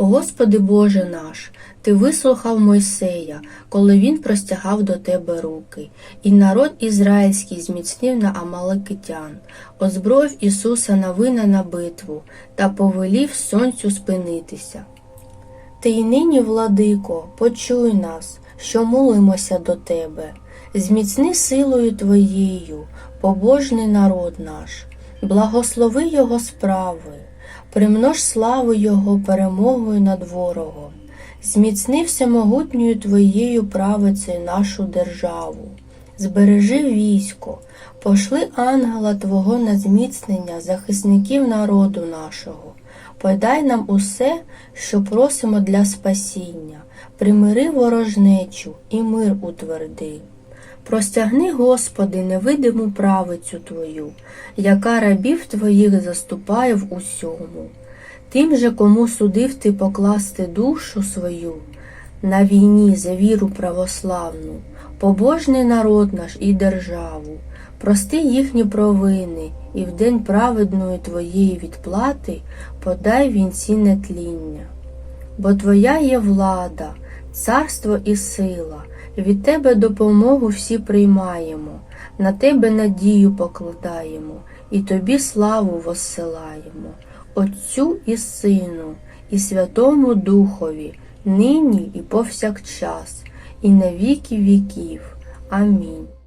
Господи Боже наш, Ти вислухав Мойсея, коли він простягав до Тебе руки, і народ ізраїльський зміцнив на Амаликитян, озброїв Ісуса на вина на битву та повелів сонцю спинитися. Ти й нині, владико, почуй нас, що молимося до Тебе, зміцни силою Твоєю, побожний народ наш, благослови Його справи, примнож славу Його перемогою над ворогом, зміцни всемогутньою Твоєю правицею нашу державу, збережи військо, пошли ангела Твого на зміцнення захисників народу нашого. Подай нам усе, що просимо для спасіння, примири ворожнечу і мир утверди. Простягни, Господи, невидиму правицю Твою, яка рабів Твоїх заступає в усьому. Тим же, кому судив ти покласти душу свою на війні за віру православну, побожний народ наш і державу, прости їхні провини, і в день праведної Твоєї відплати подай вінці нетління. Бо Твоя є влада, царство і сила, від Тебе допомогу всі приймаємо, на Тебе надію покладаємо, і Тобі славу воссилаємо, Отцю і Сину, і Святому Духові, нині і повсякчас, і на віки віків. Амінь.